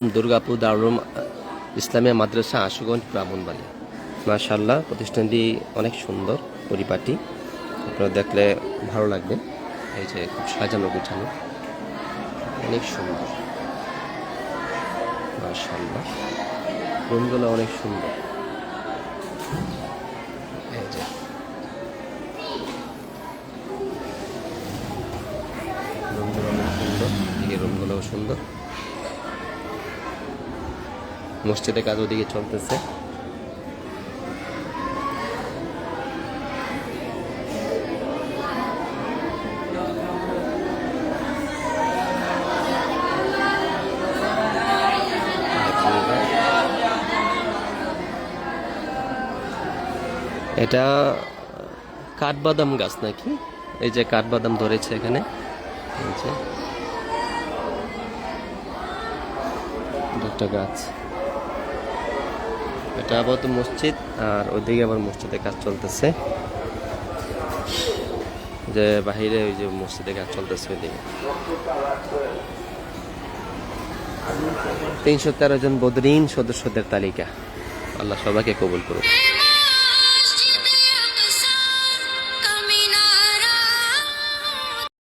দুর্গাপুর দারুম ইসলামিয়া মাদ্রাসা আশুগঞ্জ ব্রাহ্মণবাড়ি মাশাল্লাহ প্রতিষ্ঠানটি অনেক সুন্দর পরিপাটি। আপনারা দেখলে ভালো লাগবে। এই যে খুব সাজানো গুছানো। অনেক সুন্দর। মাশাল্লাহ রুমগুলো অনেক সুন্দর। এই যে। রুমগুলো অনেক সুন্দর। এই রুমগুলোও সুন্দর। মসজিদে কাজ ওদিকে চলতেছে। এটা কাঠবাদাম গাছ নাকি? এই যে কাঠবাদাম ধরেছে এখানে। এই যে। দুটো গাছ। এটা আপাতত মসজিদ, আর ওইদিকে আবার মসজিদে কাজ চলতেছে। যে বাহিরে ওই যে মসজিদে কাজ চলতেছে ওইদিকে। তিনশো তেরো জন বদরিন সদস্যদের তালিকা। আল্লাহ সবাইকে কবুল করুন